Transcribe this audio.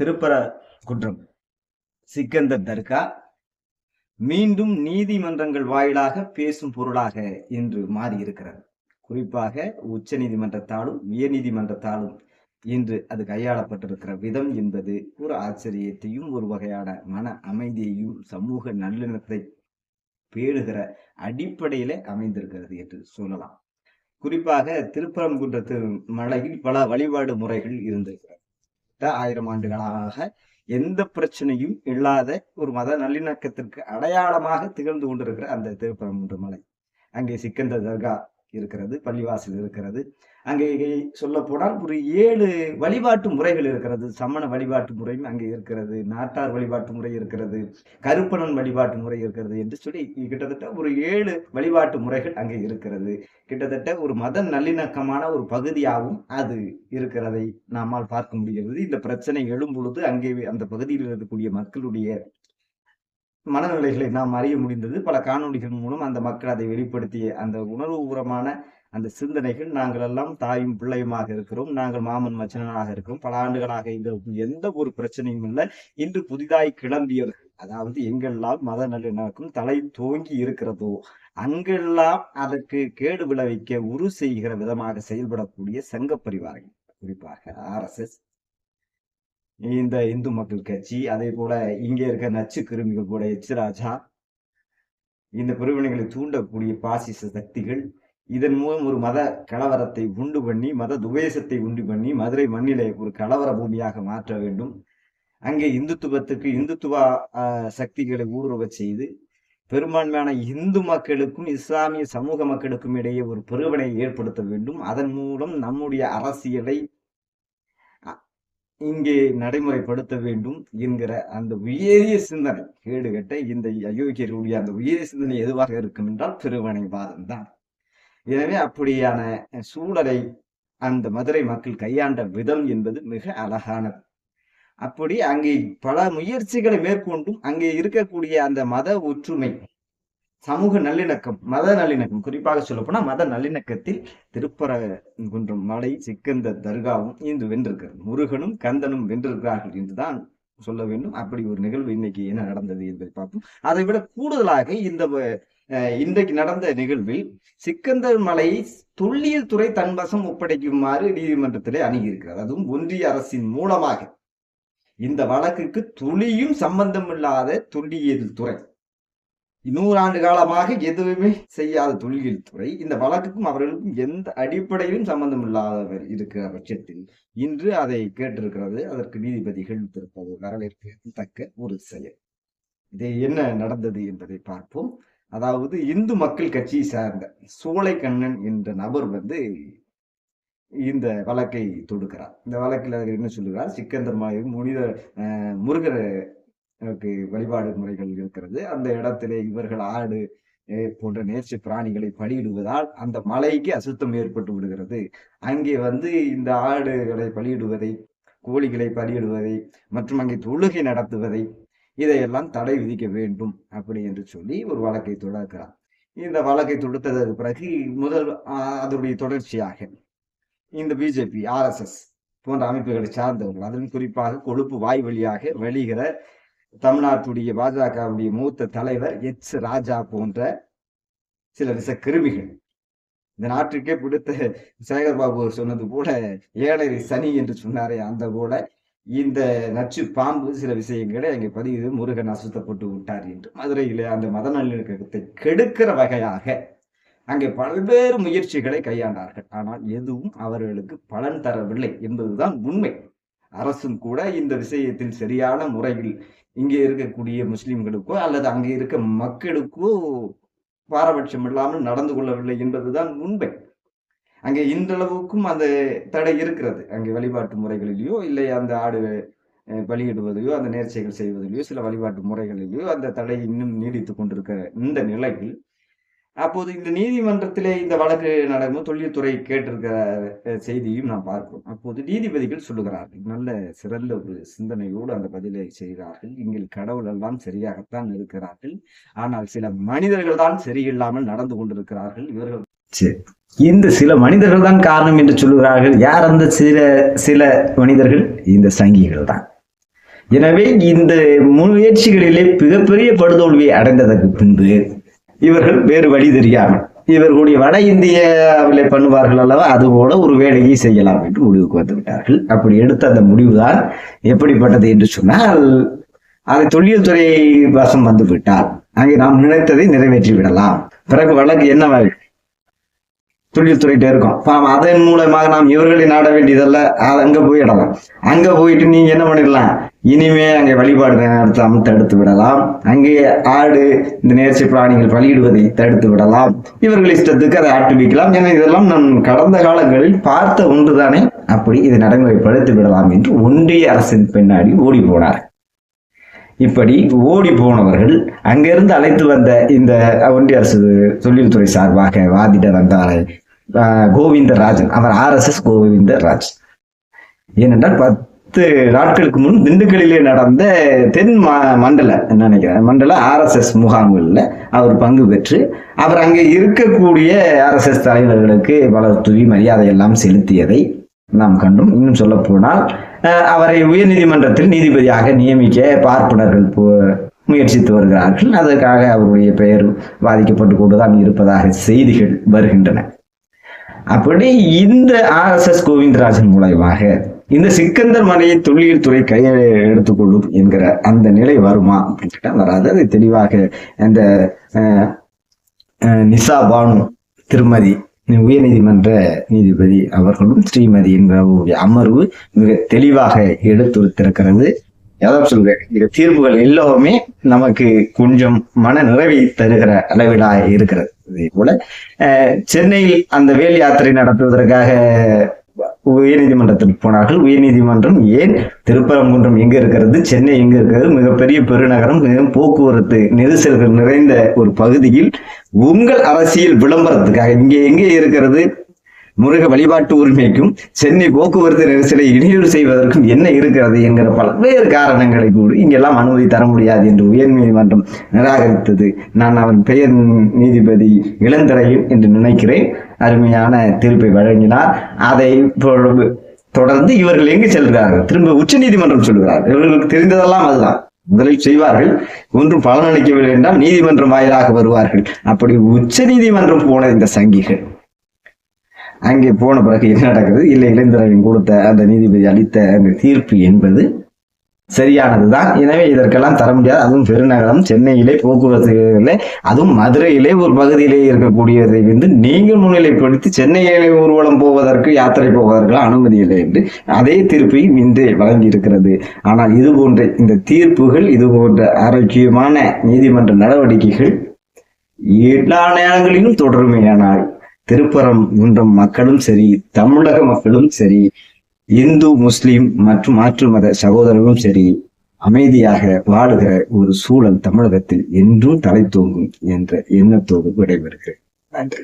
திருப்பர குன்றம். சிக்கந்தர் தர்கா. மீண்டும் நீதிமன்றங்கள் வாயிலாக பேசும் பொருளாக இன்று மாறியிருக்கிறது. குறிப்பாக உச்ச நீதிமன்றத்தாலும் உயர் நீதிமன்றத்தாலும் இன்று அது கையாளப்பட்டிருக்கிற விதம் என்பது ஒரு ஆச்சரியத்தையும் ஒரு வகையான மன அமைதியையும் சமூக நல்லிணத்தை பேணுகிற அடிப்படையிலே அமைந்திருக்கிறது என்று சொல்லலாம். குறிப்பாக திருப்பரங்குன்றத்து மலையில் பல வழிபாடு முறைகள் இருந்திருக்கிறது. ஆயிரம் ஆண்டுகளாக எந்த பிரச்சனையும் இல்லாத ஒரு மத நல்லிணக்கத்திற்கு அடையாளமாக திகழ்ந்து கொண்டிருக்கிற அந்த திருப்பரங்குன்ற மலை. அங்கே சிக்கந்த தர்கா இருக்கிறது பள்ளிவாசல் இருக்கிறது. அங்கே சொல்ல போனால் ஒரு ஏழு வழிபாட்டு முறைகள் இருக்கிறது. சமண வழிபாட்டு முறையும் அங்கே இருக்கிறது. நாட்டார் வழிபாட்டு முறை இருக்கிறது. கருப்பணன் வழிபாட்டு முறை இருக்கிறது என்று சொல்லி கிட்டத்தட்ட ஒரு ஏழு வழிபாட்டு முறைகள் அங்கே இருக்கிறது. கிட்டத்தட்ட ஒரு மத நல்லிணக்கமான ஒரு பகுதியாகவும் அது இருக்கிறதை நம்மால் பார்க்க முடிகிறது. இந்த பிரச்சனை எழும்பொழுது அங்கே அந்த பகுதியில் இருக்கக்கூடிய மக்களுடைய மனநிலைகளை நாம் அறிய முடிந்தது. பல காணொலிகள் மூலம் அந்த மக்கள் அதை வெளிப்படுத்திய அந்த உணர்வுபூரமான அந்த சிந்தனைகள் நாங்கள் எல்லாம் தாயும் பிள்ளையுமாக இருக்கிறோம். நாங்கள் மாமன் மச்சனாக இருக்கிறோம். பல ஆண்டுகளாக இந்த எந்த ஒரு பிரச்சனையும் இல்லை. இன்று புதிதாய் கிளம்பியவர்கள் அதாவது எங்கெல்லாம் மத நல்லிணக்கம் தலை தோங்கி இருக்கிறதோ அங்கெல்லாம் அதற்கு கேடு விளைவிக்க உரு செய்கிற விதமாக செயல்படக்கூடிய சங்க பரிவாரங்கள். குறிப்பாக ஆர்எஸ்எஸ் இந்த இந்து மக்கள் கட்சி அதே போல இங்கே இருக்க நச்சு கிருமிகள் கூட எச் ராஜா இந்த பிரிவினைகளை தூண்டக்கூடிய பாசிச சக்திகள் இதன் மூலம் ஒரு மத கலவரத்தை உண்டு பண்ணி மத துவேஷத்தை உண்டு பண்ணி மதுரை மண்ணிலே ஒரு கலவர பூமியாக மாற்ற வேண்டும். அங்கே இந்துத்துவத்துக்கு இந்துத்துவ சக்திகளை ஊடுருவ செய்து பெரும்பான்மையான இந்து மக்களுக்கும் இஸ்லாமிய சமூக மக்களுக்கும் இடையே ஒரு பிரிவினை ஏற்படுத்த வேண்டும். அதன் மூலம் நம்முடைய அரசியலை இங்கே நடைமுறைப்படுத்த வேண்டும் என்கிற அந்த உயரிய சிந்தனை கேடுகட்ட இந்த அயோக்கியர்களுடைய அந்த உயரிய சிந்தனை எதுவாக இருக்கும் என்றால் திருவனைவாதம் தான் எனவே அப்படியான சூழலை அந்த மதுரை மக்கள் கையாண்ட விதம் என்பது மிக அழகானது. அப்படி அங்கே பல முயற்சிகளை மேற்கொண்டும் அங்கே இருக்கக்கூடிய அந்த மத ஒற்றுமை சமூக நல்லிணக்கம் மத நல்லிணக்கம். குறிப்பாக சொல்லப்போனால் மத நல்லிணக்கத்தில் திருப்பரங்குன்றம் மலை சிக்கந்த தர்காவும் இன்று வென்றிருக்கிறது. முருகனும் கந்தனும் வென்றிருக்கிறார்கள் என்றுதான் சொல்ல வேண்டும். அப்படி ஒரு நிகழ்வு இன்னைக்கு என்ன நடந்தது என்பதை பார்ப்போம். அதை விட கூடுதலாக இந்த இன்றைக்கு நடந்த நிகழ்வில் சிக்கந்தர் மலையை தொல்லியல் துறை தன்வசம் ஒப்படைக்குமாறு நீதிமன்றத்திலே அணுகியிருக்கிறது அதுவும் ஒன்றிய அரசின் மூலமாக. இந்த வழக்குக்கு துளியும் சம்பந்தம் இல்லாத தொல்லியல் துறை. நூறாண்டு காலமாக எதுவுமே செய்யாத தொல்லியல் துறை இந்த வழக்குக்கும் அவர்களுக்கும் எந்த அடிப்படையிலும் சம்பந்தம் இல்லாதவர் இருக்கிற பட்சத்தில் இன்று அதை கேட்டிருக்கிறது. அதற்கு நீதிபதிகள் திருப்பது வரவேற்பு தக்க ஒரு செயல். இது என்ன நடந்தது என்பதை பார்ப்போம். அதாவது இந்து மக்கள் கட்சியை சார்ந்த சோலைக்கண்ணன் என்ற நபர் வந்து இந்த வழக்கை தொடுக்கிறார். இந்த வழக்கில் என்ன சொல்லுகிறார்? சிக்கந்தர் மாயும் முனித முருகர் வழிபாடு முறைகள் இருக்கிறது. அந்த இடத்திலே இவர்கள் ஆடு போன்ற நேர்ச்சி பிராணிகளை பலியிடுவதால் அந்த மலைக்கு அசுத்தம் ஏற்பட்டு விடுகிறது. அங்கே வந்து இந்த ஆடுகளை பலியிடுவதை கோழிகளை பலியிடுவதை மற்றும் அங்கே தொழுகை நடத்துவதை இதையெல்லாம் தடை விதிக்க வேண்டும் அப்படி என்று சொல்லி ஒரு வழக்கை தொடர்கிறார் இந்த வழக்கை தொடுத்ததற்கு பிறகு முதல் அதனுடைய தொடர்ச்சியாக இந்த பிஜேபி ஆர்எஸ்எஸ் போன்ற அமைப்புகளை சார்ந்தவர்கள் அதிலும் குறிப்பாக கொழுப்பு வாய் வழியாக வெளிகிற தமிழ்நாட்டுடைய பாஜகவுடைய மூத்த தலைவர் எச் ராஜா போன்ற சில விச கிருமிகள் இந்த நாட்டுக்கே பிடித்த சேகர் பாபு சொன்னது போல ஏழரை சனி என்று சொன்னாரே அந்த போல இந்த நச்சு பாம்பு சில விஷயங்களை அங்கே பதிவு முருகன் அசுத்தப்பட்டு விட்டார் என்று. மதுரையிலே அந்த மத நல்லிணக்கத்தை கெடுக்கிற வகையாக அங்கே பல்வேறு முயற்சிகளை கையாண்டார்கள். ஆனால் எதுவும் அவர்களுக்கு பலன் தரவில்லை என்பதுதான் உண்மை. அரசும் கூட இந்த விஷயத்தில் சரியான முறையில் இங்கே இருக்கக்கூடிய முஸ்லிம்களுக்கோ அல்லது அங்கே இருக்க மக்களுக்கோ பாரபட்சம் இல்லாமல் நடந்து கொள்ளவில்லை என்பதுதான் உண்மை. அங்கே இன்றளவுக்கும் அந்த தடை இருக்கிறது. அங்கே வழிபாட்டு முறைகளிலேயோ இல்லை அந்த ஆடு பலியிடுவதையோ அந்த நேர்ச்சைகள் செய்வதிலேயோ சில வழிபாட்டு முறைகளிலேயோ அந்த தடை இன்னும் நீடித்து கொண்டிருக்கிற இந்த நிலையில் அப்போது இந்த நீதிமன்றத்திலே இந்த வழக்கு நடக்கும் தொழில்துறை கேட்டிருக்கிற செய்தியும் நாம் பார்க்கிறோம். அப்போது நீதிபதிகள் சொல்லுகிறார்கள் நல்ல சிறந்த ஒரு சிந்தனையோடு அந்த பதிலை செய்கிறார்கள். இங்கே கடவுள் எல்லாம் சரியாகத்தான் இருக்கிறார்கள். ஆனால் சில மனிதர்கள் தான் சரியில்லாமல் நடந்து கொண்டிருக்கிறார்கள். இவர்கள் இந்த சில மனிதர்கள் தான் காரணம் என்று சொல்லுகிறார்கள். யார் அந்த சில சில மனிதர்கள்? இந்த சங்கிகள் தான். எனவே இந்த முயற்சிகளிலே மிகப்பெரிய படுதோல்வியை அடைந்ததற்கு பின்பு இவர்கள் வேறு வழி தெரியாமல். இவர்களுடைய வட இந்தியாவிலே பண்ணுவார்கள் அல்லவா? அது போல ஒரு வேலையை செய்யலாம் என்று முடிவுக்கு வந்து விட்டார்கள். அப்படி எடுத்த அந்த முடிவுதான் எப்படிப்பட்டது என்று சொன்னால் அதை தொழில் துறை வசம் வந்து விட்டால் அங்கே நாம் நினைத்ததை நிறைவேற்றி விடலாம். பிறகு வழக்கு என்னவாகும் தொழில்துறையிட்ட இருக்கும். பாவம் அதன் மூலமாக நாம் இவர்களை நாட வேண்டியதல்ல. அது அங்க போயிடலாம் அங்க போயிட்டு நீங்க என்ன பண்ணிடலாம்? இனிமே அங்கே வழிபாடு நடத்தாமல் தடுத்து விடலாம். அங்கே ஆடு இந்த நேர்ச்சி பிராணிகள் பலியிடுவதை தடுத்து விடலாம். இவர்கள் இஷ்டத்துக்கு அதை ஆட்டுவிக்கலாம். என இதெல்லாம் நான் கடந்த காலங்களில் பார்த்த ஒன்றுதானே? அப்படி இதை நடைமுறைப்படுத்தி விடலாம் என்று ஒன்றிய அரசின் பின்னாடி ஓடி போனார். இப்படி ஓடி போனவர்கள் அங்கிருந்து அழைத்து வந்த இந்த ஒன்றிய அரசு தொழில்துறை சார்பாக வாதிட வந்தார் கோவிந்தராஜன். அவர் ஆர்எஸ்எஸ் கோவிந்தராஜ். ஏனென்றால் பத்து நாட்களுக்கு முன் திண்டுக்கல்லிலே நடந்த தென் மண்டல என்ன நினைக்கிறேன்? மண்டல ஆர்எஸ்எஸ் முகாம்களில் அவர் பங்கு பெற்று அவர் அங்கே இருக்கக்கூடிய ஆர்எஸ்எஸ் தலைவர்களுக்கு வளர் தூவி மரியாதை எல்லாம் செலுத்தியதை நாம் கண்டும். இன்னும் சொல்ல போனால் அவரை உயர்நீதிமன்றத்தில் நீதிபதியாக நியமிக்க பார்ப்பனர்கள் போ- முயற்சித்து வருகிறார்கள். அதற்காக அவருடைய பெயர் பாதிக்கப்பட்டு கொண்டுதான் இருப்பதாக செய்திகள் வருகின்றன. அப்படி இந்த ஆர்எஸ்எஸ் கோவிந்தராஜன் மூலயமாக இந்த சிக்கந்தர் மலையை தொழில் துறை கையை எடுத்துக்கொள்ளும் என்கிற அந்த நிலை வருமா அப்படின்னு வராது. அது தெளிவாக அந்த அஹ், நிசா பானு திருமதி உயர்நீதிமன்ற நீதிபதி அவர்களும் ஸ்ரீமதி என்ற அமர்வு மிக தெளிவாக எடுத்துரைத்திருக்கிறது. அதான் சொல்றேன் இந்த தீர்ப்புகள் எல்லாமே நமக்கு கொஞ்சம் மன நிறைவை தருகிற அளவிலாக இருக்கிறது. இதே போல அஹ், சென்னையில் அந்த வேல் யாத்திரை நடத்துவதற்காக உயர்நீதிமன்றத்தில் போனார்கள். உயர்நீதிமன்றம் ஏன் திருப்பரங்குன்றம் எங்க இருக்கிறது? சென்னை எங்க இருக்கிறது? மிகப்பெரிய பெருநகரம் மிகவும் போக்குவரத்து நெரிசல்கள் நிறைந்த ஒரு பகுதியில் உங்கள் அரசியல் விளம்பரத்துக்காக இங்கே எங்கே இருக்கிறது? முருக வழிபாட்டு உரிமைக்கும் சென்னை போக்குவரத்து நெரிசலை இடையூறு செய்வதற்கும் என்ன இருக்கிறது என்கிற பல்வேறு காரணங்களை கூறி இங்கெல்லாம் அனுமதி தர முடியாது என்று உயர்நீதிமன்றம் நிராகரித்தது. நான் அவன் பெயர் நீதிபதி இளந்தரையில் என்று நினைக்கிறேன். அருமையான தீர்ப்பை வழங்கினார். அதை இப்பொழுது தொடர்ந்து இவர்கள் எங்கு செல்கிறார்கள்? திரும்ப உச்ச நீதிமன்றம் சொல்கிறார்கள். இவர்களுக்கு தெரிந்ததெல்லாம் அதுதான். முதலில் செய்வார்கள். ஒன்றும் பலனளிக்கவில்லை என்றால் நீதிமன்றம் வாயிலாக வருவார்கள். அப்படி உச்ச நீதிமன்றம் போன இந்த சங்கிகள். அங்கே போன பிறகு என்ன நடக்குது? இல்லை இளைஞரையும் கொடுத்த அந்த நீதிபதி அளித்த அந்த தீர்ப்பு என்பது சரியானதுதான். எனவே இதற்கெல்லாம் தர முடியாது. அதுவும் பெருநகரம் சென்னையிலே போக்குவரத்து அதுவும் மதுரையிலே ஒரு பகுதியிலே இருக்கக்கூடியதை வந்து நீங்கள் முன்னிலைப்படுத்தி சென்னையிலே ஊர்வலம் போவதற்கு யாத்திரை போவதற்கு அனுமதி இல்லை என்று அதே தீர்ப்பையும் இன்றே வழங்கி இருக்கிறது ஆனால் இது போன்ற இந்த தீர்ப்புகள் இது போன்ற ஆரோக்கியமான நீதிமன்ற நடவடிக்கைகள் எல்லா நேரங்களிலும் தொடருமையானால் திருப்பரங்குன்றம் மக்களும் சரி தமிழக மக்களும் சரி இந்து முஸ்லீம் மற்றும் மாற்று மத சகோதரர்களும் சரி அமைதியாக வாழுகிற ஒரு சூழல் தமிழகத்தில் என்றும் தலை தோங்கும் என்ற எண்ணத்தோடு விடைபெறுகிறேன். நன்றி.